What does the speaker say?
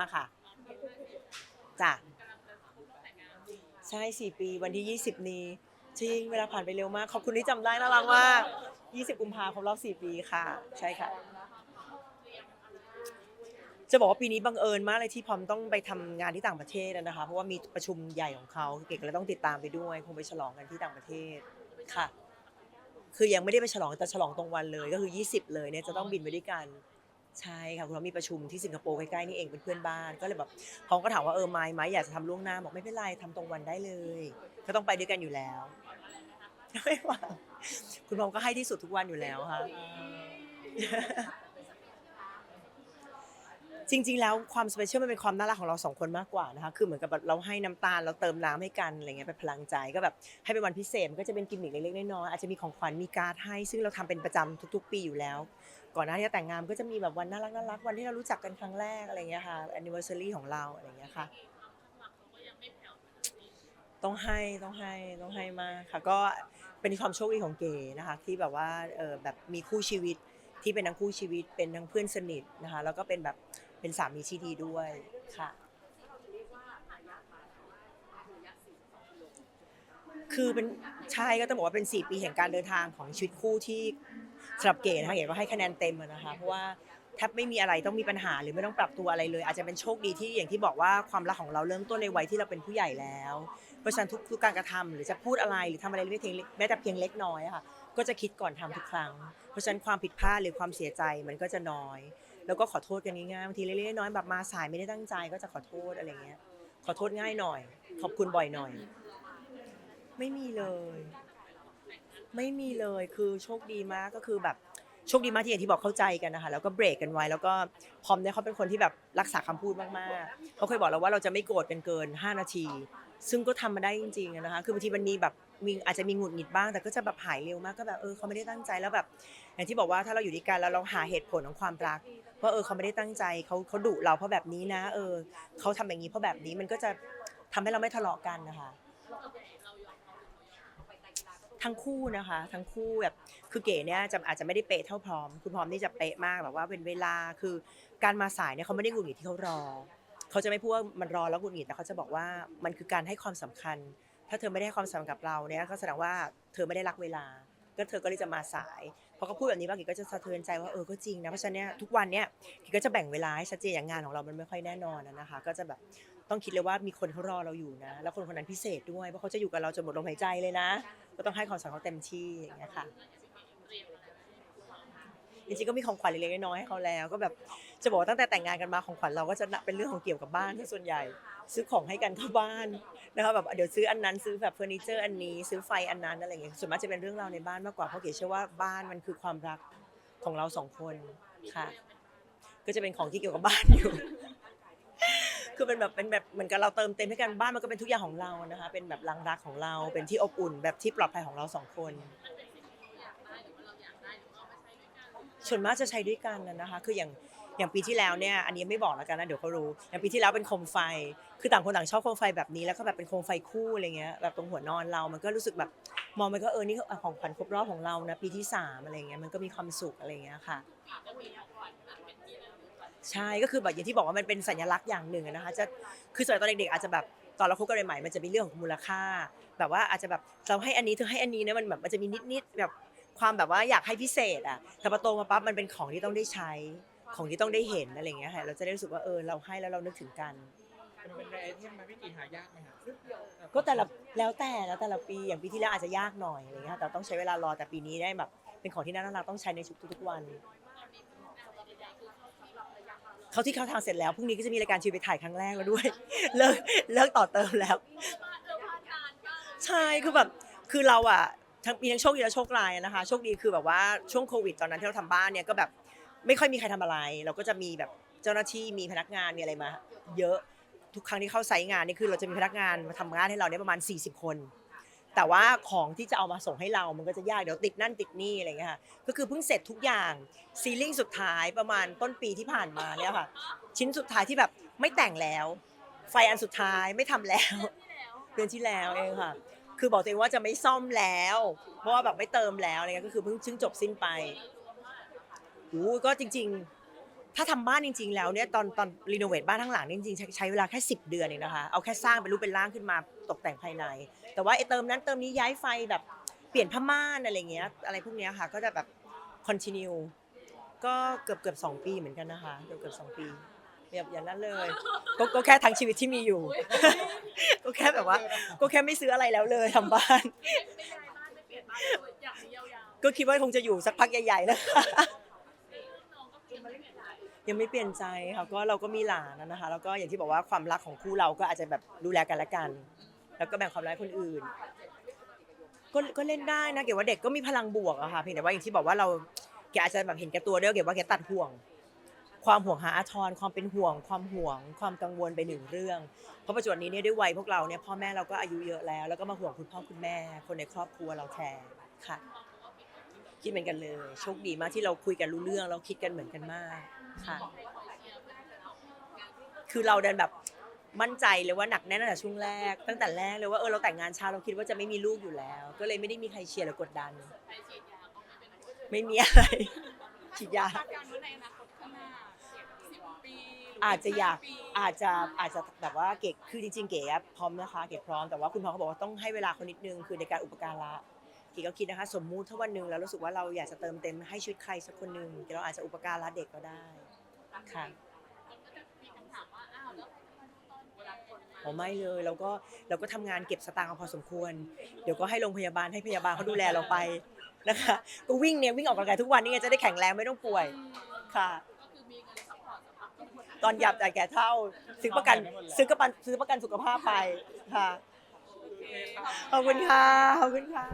มาค่ะจ้ะใช่สี่ปีวันที่ 20 นี้จริงเวลาผ่านไปเร็วมาก ขอบคุณที่จำได้น่ารักมาก 20 กุมภาคมรอบ 4 ปีค่ะ ใช่ค่ะ จะบอกว่าปีนี้บังเอิญมากเลยที่พร้อมต้องไปทำงานที่ต่างประเทศนะคะ เพราะว่ามีประชุมใหญ่ของเขาเก่งเลยต้องติดตามไปด้วย คงไปฉลองกันที่ต่างประเทศค่ะ คือยังไม่ได้ไปฉลองแต่ฉลองตรงวันเลย ก็คือ 20 เลยเนี่ยจะต้องบินไปด้วยกัน ใช่ค่ะคุณเรามีประชุมที่สิงคโปร์ใกล้ๆนี่เองเป็นเพื่อนบ้านก็เลยแบบพร้อมก็ถามว่าเออไม้ไหมอยากจะทำล่วงหน้าบอกไม่เป็นไรทำตรงวันได้เลยก็ต้องไปด้วยกันอยู่แล้วไม่ว่าคุณพร้อก็ให้ที่สุดทุกวันอยู่แล้วค่ะ จริง ๆ แล้วความสเปเชียลมันเป็นความน่ารักของเราสองคนมากกว่านะคะคือเหมือนกับเราให้น้ำตาลเราเติมน้ำให้กันอะไรเงี้ยเป็นพลังใจก็แบบให้เป็นวันพิเศษมันก็จะเป็นกิมมิคเล็กๆน้อยๆอาจจะมีของขวัญมีการ์ดให้ ซึ่งเราทำเป็นประจำทุก ๆ ปีอยู่แล้ว ก่อนหน้าที่จะแต่งงานก็จะมีแบบวันน่ารักน่ารักวันที่เรารู้จักกันครั้งแรกอะไรเงี้ยค่ะ anniversary ของเราอะไรเงี้ยค่ะ ต้องให้ต้องให้ต้องให้มากค่ะก็เป็นความโชคดีของเก๋นะคะที่แบบว่าเออแบบมีคู่ชีวิตที่เป็นทั้งคู่ชีวิตเป็นทั้งเพื่อนสนิทนะคะแล้วก็เป็นแบบ เป็นสามีที่ดีด้วยค่ะ คือเป็นใช่ก็ต้องบอกว่าเป็น 4 ปีแห่งการเดินทางของชีวิตคู่ที่สำหรับเก๋นะคะเก๋ก็ให้คะแนนเต็มอะนะคะเพราะว่าแทบไม่มีอะไรต้องมีปัญหาหรือไม่ต้องปรับตัวอะไรเลย อาจจะเป็นโชคดีที่อย่างที่บอกว่าความรักของเราเริ่มต้นในวัยที่เราเป็นผู้ใหญ่แล้วเพราะฉะนั้นทุกทุกการกระทำหรือจะพูดอะไรหรือทำอะไรไม่เพียงแม้แต่เพียงเล็กน้อยค่ะก็จะคิดก่อนทำทุกครั้ง เพราะฉะนั้นความผิดพลาดหรือความเสียใจมันก็จะน้อย แล้วก็ขอโทษกันง่ายๆบางทีเล็กๆน้อยๆแบบมาสายไม่ได้ตั้งใจก็จะขอโทษอะไรเงี้ย ขอโทษง่ายหน่อย ขอบคุณบ่อยหน่อย ไม่มีเลย ไม่มีเลยคือโชคดีมากก็คือแบบ โชคดีมากที่อย่างที่บอกเข้าใจกันนะคะแล้วก็เบรกกันไว้แล้วก็พร้อมเนี่ยเขาเป็นคนที่แบบรักษาคำพูดมากๆเขาเคยบอกเราว่าเราจะไม่โกรธกันเกิน 5 นาที ซึ่งก็ทำมาได้จริงๆนะคะคือบางทีมันมีแบบมีอาจจะมีหงุดหงิดบ้าง แต่ก็จะแบบหายเร็วมากก็แบบเออเขาไม่ได้ตั้งใจแล้วแบบ อย่างที่บอกว่าถ้าเราอยู่ด้วยกันแล้วเราหาเหตุผลของความรักว่าเออเขาไม่ได้ตั้งใจเขาเขาดุเราเพราะแบบนี้นะ เออเขาทำอย่างนี้เพราะแบบนี้มันก็จะทำให้เราไม่ทะเลาะกันนะคะ ทั้งคู่นะคะ ทั้งคู่แบบคือเก๋เนี่ยจะอาจจะไม่ได้เป๊ะเท่าพร้อม คุณพร้อมนี่จะเป๊ะมากแบบว่าเป็นเวลาคือการมาสายเนี่ยเขาไม่ได้หงุดหงิดที่เขารอ เขาจะไม่พูดว่ามันรอแล้วหงุดหงิดแต่เขาจะบอกว่ามันคือการให้ความสำคัญ ถ้าเธอไม่ได้ให้ความสำคัญกับเราเนี่ยก็แสดงว่าเธอไม่ได้รักเวลา ก็เธอก็เลยจะมาสายพอเขาพูดแบบนี้บ้างเก๋ก็จะสะเทือนใจว่าเออก็จริงนะเพราะฉะนั้นเนี่ยทุกวันเนี่ยเก๋ก็จะแบ่งเวลาให้ชัดเจนอย่างงานของเรามันไม่ค่อยแน่นอนนะคะ ก็จะแบบต้องคิดเลยว่ามีคนเขารอเราอยู่นะ แล้วคนคนนั้นพิเศษด้วยเพราะเขาจะอยู่กับเราจนหมดลมหายใจเลยนะ ก็ต้องให้ความสำคัญเขาเต็มที่อย่างเงี้ยค่ะจริงๆก็มีของขวัญเล็กๆน้อยๆให้เขาแล้วก็แบบ จะบอกว่าตั้งแต่แต่งงานกันมาของขวัญเราก็จะเป็นเรื่องของเกี่ยวกับบ้านที่ส่วนใหญ่ ซื้อของให้กันเข้าบ้านนะคะแบบเดี๋ยวซื้ออันนั้นซื้อแบบเฟอร์นิเจอร์อันนี้ซื้อไฟอันนั้นอะไรอย่างเงี้ยส่วนมากจะเป็นเรื่องราวในบ้านมากกว่าเพราะเก๋เชื่อว่าบ้านมันคือความรักของเราสองคนค่ะ ก็จะเป็นของที่เกี่ยวกับบ้านอยู่ คือเป็นแบบเป็นแบบเหมือนกับเราเติมเต็มให้กันบ้านมันก็เป็นทุกอย่างของเรานะคะ เป็นแบบรังรักของเราเป็นที่อบอุ่น แบบที่ปลอดภัยของเราสองคนส่วนมากจะใช้ด้วยกันนะนะคะ คืออย่าง อย่างปีที่แล้วเนี่ยอันนี้ไม่บอกแล้วกันนะเดี๋ยวเขารู้อย่างปีที่แล้วเป็นโคมไฟ คือต่างคนต่างชอบโคมไฟแบบนี้แล้วก็แบบเป็นโคมไฟคู่อะไรเงี้ยแบบตรงหัวนอนเรา มันก็รู้สึกแบบมองมันก็เออนี่ของขวัญครบรอบของเรานะปีที่สามอะไรเงี้ยมันก็มีความสุขอะไรเงี้ยค่ะใช่ก็คือแบบอย่างที่บอกว่ามันเป็นสัญลักษณ์อย่างหนึ่งนะคะจะคือสมัยตอนเด็กๆอาจจะแบบตอนเราคบกันใหม่ๆมันจะมีเรื่องของมูลค่า แบบว่าอาจจะแบบเราให้อันนี้เธอให้อันนี้นะมันแบบมันจะมีนิดๆแบบความแบบว่าอยากให้พิเศษอะแต่พอโตมาปั๊บมันเป็นของที่ต้องได้ใช้ ของที่ต้องได้เห็นอะไรอย่างเงี้ยค่ะเราจะได้รู้สึกว่าเออเราให้แล้วเรานึกถึงกันมันเป็นแรไอเทมมันพี่กี่หายากไหมครับก็แต่ละแล้วแต่แล้วแต่ละปีอย่างปีที่แล้วอาจจะยากหน่อยอะไรเงี้ยค่ะแต่ต้องใช้เวลารอแต่ปีนี้ได้แบบเป็นของที่น่ารักต้องใช้ในทุกๆวัน เขาที่เข้าทางเสร็จแล้วพรุ่งนี้ก็จะมีรายการชีวิตไปถ่ายครั้งแรกแล้วด้วย เลิกเลิกต่อเติมแล้ว ใช่คือแบบคือเราอะทั้งมีทั้งโชคดีและโชคร้ายอะนะคะ โชคดีคือแบบว่าช่วงโควิดตอนนั้นที่เราทำบ้านเนี่ยก็แบบ ไม่ค่อยมีใครทำอะไร เราก็จะมีแบบเจ้าหน้าที่มีพนักงานมีอะไรมา เยอะทุกครั้งที่เข้าไซต์งานนี่คือเราจะมีพนักงานมาทำงานให้เราเนี่ยประมาณ 40 คน แต่ว่าของที่จะเอามาส่งให้เรา มันก็จะยากเดี๋ยวติดนั่นติดนี่อะไรอย่างเงี้ยค่ะก็คือเพิ่งเสร็จทุกอย่างซีลิ่งสุดท้ายประมาณต้นปีที่ผ่านมาเนี่ยค่ะ ชิ้นสุดท้ายที่แบบไม่แต่งแล้ว ไฟอันสุดท้ายไม่ทำแล้วเดือนที่แล้วเองค่ะ คือบอกตัวเองว่าจะไม่ซ่อมแล้ว เพราะว่าแบบไม่เติมแล้วอะไรเงี้ยก็คือเพิ่งเพิ่งจบสิ้นไป โอ้ก็จริงถ้าทำบ้านจริง ๆ แล้วเนี่ยตอนตอนรีโนเวทบ้านทั้งหลังเนี่ยจริงๆใช้ใช้เวลาแค่ 10 เดือนเองนะคะเอาแค่สร้างเป็นรูปเป็นร่างขึ้นมาตกแต่งภายใน แต่ว่าไอ้เติมนั้นเติมนี้ย้ายไฟแบบเปลี่ยนผ้าม่านอะไรเงี้ยอะไรพวกเนี้ยค่ะก็จะแบบ continue ก็เกือบเกือบสองปีเหมือนกันนะคะเกือบเกือบสองปีแบบอย่างนั้นเลยก็ก็แค่ทั้งชีวิตที่มีอยู่ ก็แค่แบบว่า ก็แค่ไม่ซื้ออะไรแล้วเลยทำบ้านไม่ย้ายบ้านไม่เปลี่ยนบ้านเลยอยากมียาวก็คิดว่าคงจะอยู่สักพักใหญ่ๆแล้วค่ะ ๆน้องก็ยังไม่เปลี่ ยังไม่เปลี่ยนใจค่ะก็เราก็มีหลานนะคะ แล้วก็อย่างที่บอกว่าความรักของคู่เราก็อาจจะแบบดูแลกันและกัน แล้วก็แบ่งความรักคนอื่น ก็ก็เล่นได้นะเก๋ว่าเด็กก็มีพลังบวกอะค่ะเพียงแต่ว่าอย่างที่บอกว่าเราแกอาจจะแบบเห็นแก่ตัวด้วยเก๋ว่าแกตัดห่วง ความห่วงหาอาทรความเป็นห่วง ความห่วง ความกังวลไปหนึ่งเรื่อง เพราะปัจจุบันนี้เนี่ยด้วยวัยพวกเราเนี่ยพ่อแม่เราก็อายุเยอะแล้ว แล้วก็มาห่วงคุณพ่อคุณแม่ คนในครอบครัวเราแทนค่ะคิดเหมือนกันเลย โชคดีมากที่เราคุยกันรู้เรื่องเราคิดกันเหมือนกันมาก ค่ะ คือเราเดินแบบมั่นใจเลยว่าหนักแน่นตั้งแต่ช่วงแรก ตั้งแต่แรกเลยว่าเออเราแต่งงานช้าเราคิดว่าจะไม่มีลูกอยู่แล้ว ก็เลยไม่ได้มีใครเชียร์หรือกดดันไปฉีดยาก็ไม่เป็นไรไม่มีอะไรฉีดยา คาดการณ์ว่าในอนาคตข้างหน้าสิบปีหรือาจจะอยากปีอาจจะอาจจะแบบว่าเก๋คือจริง ๆ เก๋อะพร้อมนะคะ เก๋พร้อมแต่ว่าคุณพ่อเขาบอกว่าต้องให้เวลาเขานิดนึงคือในการอุปการะเก๋ก็คิดนะคะ สมมุติถ้าวันหนึ่งแล้วรู้สึกว่าเราอยากจะเติมเต็มให้ชีวิตใครสักคนหนึ่งเก๋เราอาจจะอุปการะเด็กก็ได้ ค่ะมันก็จะมีคำถามว่าอ้าวแล้วตอนเวลาคนมาอ๋อไม่เลยเราก็เราก็ทำงานเก็บสตางค์เอาพอสมควร เดี๋ยวก็ให้โรงพยาบาลให้พยาบาลเขาดูแลเราไปนะคะ ก็วิ่งเนี่ยวิ่งออกกำลังกายทุกวันนี่ไงจะได้แข็งแรงไม่ต้องป่วยค่ะก็คือมีเงินซัพพอร์ตสำหรับทุกคนตอนหยับแต่แก่เท่าซื้อประกันซื้อกระปันซื้อประกันสุขภาพไปค่ะโอเคขอบคุณค่ะขอบคุณค่ะ